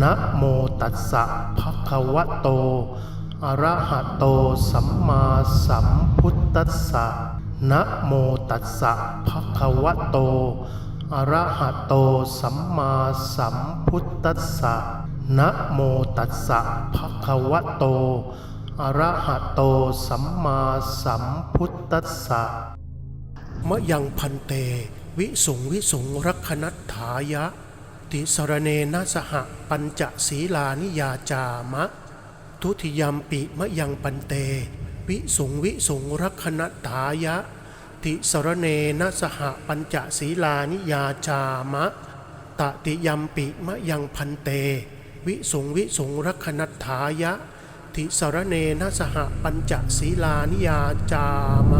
นะโมตัสสะภะคะวะโต อะระหะโต สัมมาสัมพุทธัสสะนะโมตัสสะภะคะวะโต อะระหะโต สัมมาสัมพุทธัสสะนะโมตัสสะภะคะวะโต อะระหะโต สัมมาสัมพุทธัสสะมะยังพันเต วิสุงวิสุงรักขนัตถายะ ติสรเนนะสหปัญจศีลานิยาจามะ ทุติยมปิมะยังปันเต วิสุงวิสุงรักขนัตถายะ ติสรเนนะสหปัญจศีลานิยาจามะ ตติยมปิมะยังพันเต วิสุงวิสุงรักขนัตถายะ ติสรเนนะสหปัญจศีลานิยาจาม